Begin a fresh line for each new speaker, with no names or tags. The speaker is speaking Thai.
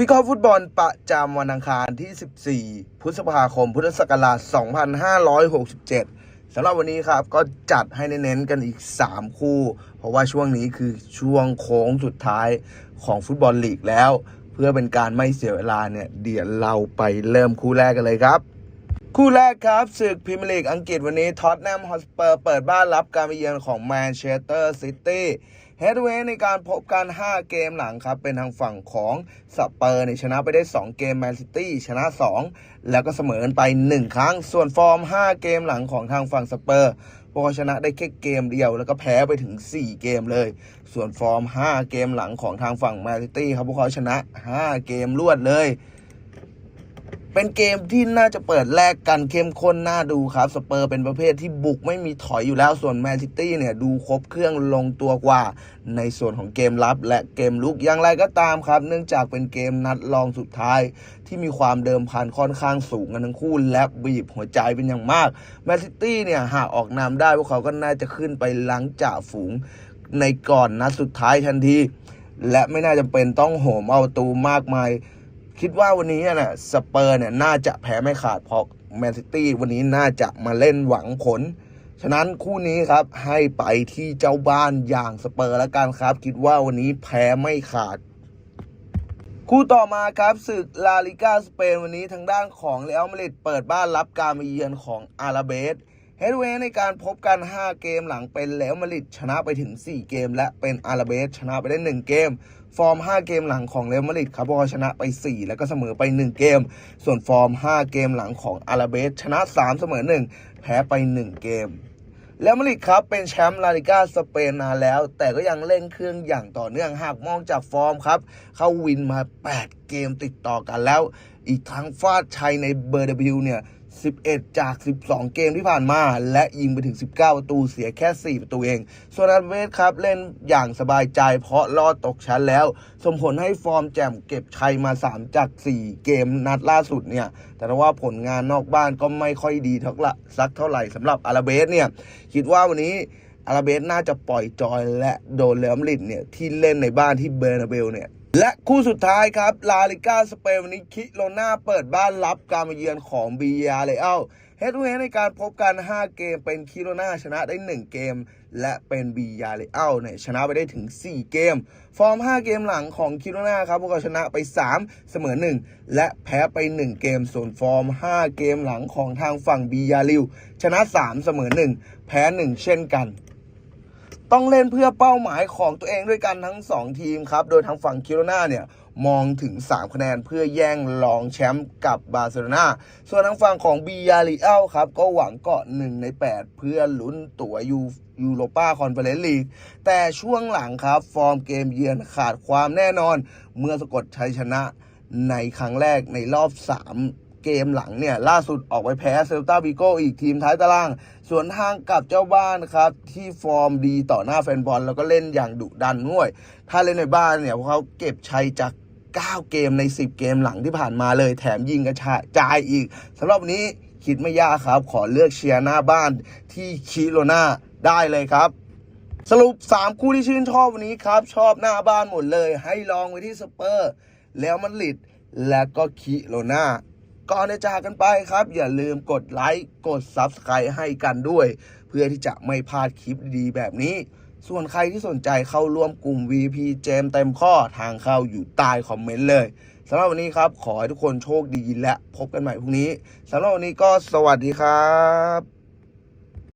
วิเคราะห์ฟุตบอลประจำวันอังคารที่ 14 พฤษภาคม พุทธศักราช 2567สำหรับวันนี้ครับ ก็จัดให้เน้นๆกันอีก 3 คู่ เพราะว่าช่วงนี้คือช่วงโค้งสุดท้ายของฟุตบอลลีกแล้ว เพื่อเป็นการไม่เสียเวลาเนี่ย เดี๋ยวเราไปเริ่มคู่แรกกันเลยครับ คู่แรกครับศึกพรีเมียร์ลีกอังกฤษวันนี้ท็อตแนมฮอสเปอร์เปิดบ้านรับการไปเยือนของแมนเชสเตอร์ซิตี้ เฮดเวย์ในการพบกัน 5 เกมหลังครับ เป็นทางฝั่งของสเปอร์ในยชนะไปได้ 2 เกมแมนซิตี้ชนะ 2 แล้วก็เสมอกันไป 1 ครั้ง ส่วนฟอร์ม 5 เกมหลังของทางฝั่งสเปอร์พวกเขาชนะได้แค่เกมเดียว แล้วก็แพ้ไปถึง 4 เกมเลย ส่วนฟอร์ม 5 เกมหลังของทางฝั่งแมนซิตี้ครับพวกเขาชนะ 5 เกมรวดเลย เป็นเกมที่น่าจะเปิดแลกกันเข้มข้นน่าดูครับสเปอร์เป็นประเภทที่บุกไม่มีถอยอยู่แล้วส่วนแมนซิตี้เนี่ยดูครบเครื่องลงตัวกว่า ในส่วนของเกมรับและเกมลุกอย่างไรก็ตามครับ เนื่องจากเป็นเกมนัดรองสุดท้าย ที่มีความเดิมพันค่อนข้างสูงกันทั้งคู่ และบีบหัวใจเป็นอย่างมากแมนซิตี้เนี่ยหากออกนำได้พวกเขาก็น่าจะขึ้นไปหลังจ่าฝูงในก่อนนัดสุดท้ายทันทีและไม่น่าจะเป็นต้องโหมเอาตูมากมาย คิดว่าวันนี้เนี่ยสเปอร์เนี่ยน่าจะแพ้ไม่ขาดเพราะแมนซิตี้วันนี้น่าจะมาเล่นหวังผล ฉะนั้นคู่นี้ครับให้ไปที่เจ้าบ้านอย่างสเปอร์แล้วกันครับ คิดว่าวันนี้แพ้ไม่ขาด คู่ต่อมาครับศึกลาลิกาสเปนวันนี้ทางด้านของเรอัลมาดริดเปิดบ้านรับการมาเยือนของอาราเบส เฮดเวย์ในการพบกัน 5 เกมหลังเป็นเรอัลมาริดชนะไปถึง 4 เกม และเป็นอาราเบสชนะไปได้ 1 เกม ฟอร์ม 5 เกมหลังของเรอัลมาดริดครับพวกเขาชนะไป 4 แล้วก็เสมอไป 1 เกม ส่วนฟอร์ม 5 เกมหลังของอาราเบสชนะ 3 เสมอ 1 แพ้ไป 1 เกมแล้วมาดริดครับเป็นแชมป์ลาลิกาสเปนนานแล้ว แต่ก็ยังเล่นเครื่องอย่างต่อเนื่องหากมองจากฟอร์มครับ เข้าวินมา 8 เกมติดต่อกันแล้ว อีกทั้งฟาดชัยในเบอร์ดบิวเนี่ย 11 จาก 12 เกมที่ผ่านมา และยิงไปถึง 19 ประตูเสียแค่ 4 ประตูเอง ส่วนอัลเวสครับเล่นอย่างสบายใจเพราะรอดตกชั้นแล้วส่งผลให้ฟอร์มแจ่มเก็บชัยมา 3 จาก 4 เกมนัดล่าสุดเนี่ย แต่ว่าผลงานนอกบ้านก็ไม่ค่อยดีเท่าละสักเท่าไหร่สำหรับอาราเบสเนี่ย คิดว่าวันนี้อาราเบสน่าจะปล่อยจอยและโดนเรอัลมาดริดเนี่ยที่เล่นในบ้านที่เบอร์นาเบลเนี่ย และคู่สุดท้ายครับ ลาลิก้าสเปนวันนี้คิโลนาเปิดบ้านรับการมาเยือนของบียาเลอัลเฮดทูเฮดในการพบกัน 5 เกมเป็นคิโลนาชนะได้ 1 เกม และเป็นบียาเลอัลเนี่ยชนะไปได้ถึง 4 เกม ฟอร์ม 5 เกมหลังของคิโลนาครับพวกเขาชนะไป 3 เสมอ 1 และแพ้ไป 1 เกม ส่วนฟอร์ม 5 เกมหลังของทางฝั่งบียาลิว ชนะ 3 เสมอ 1 แพ้ 1 เช่นกัน ต้องเล่นเพื่อเป้าหมายของตัวเองด้วยกันทั้ง 2 ทีมครับ โดยทางฝั่งคิโรนาเนี่ยมองถึง 3 คะแนนเพื่อแย่งรองแชมป์กับบาร์เซโลนาส่วนทางฝั่งของบียาริเอลครับ ก็หวังเกาะ1ใน 8 เพื่อลุ้นตั๋วยูยูโรปาคอนเฟอเรนซ์ลีก แต่ช่วงหลังครับ ฟอร์มเกมเยือนขาดความแน่นอน เมื่อสะกดชัยชนะในครั้งแรกในรอบ 3 เกมหลังเนี่ยล่าสุดออกไปแพ้เซลตาบิโกอีกทีมท้ายตารางส่วนทางกับเจ้าบ้านครับ ที่ฟอร์มดีต่อหน้าแฟนบอล แล้วก็เล่นอย่างดุดันด้วย ถ้าเล่นในบ้านเนี่ยพวกเขาเก็บชัยจาก 9 เกมใน 10 เกมหลังที่ผ่านมาเลยแถมยิงกระจายอีกสำหรับวันนี้คิดไม่ยากครับ ขอเลือกเชียร์หน้าบ้านที่คิโรนาได้เลยครับสรุป 3 คู่ที่ชื่นชอบวันนี้ครับ ชอบหน้าบ้านหมดเลย ให้ลองไปที่สเปอร์ แล้วมันลิด และก็คิโรนา ก่อนจะจากกันไปครับ อย่าลืมกดไลค์กด Subscribe ให้กันด้วย เพื่อที่จะไม่พลาดคลิปดีๆแบบนี้ ส่วนใครที่สนใจเข้าร่วมกลุ่ม VP เจมเต็มข้อทางเข้าอยู่ใต้คอมเมนต์เลยสำหรับวันนี้ครับ ขอให้ทุกคนโชคดีและพบกันใหม่พรุ่งนี้สำหรับวันนี้ก็สวัสดีครับ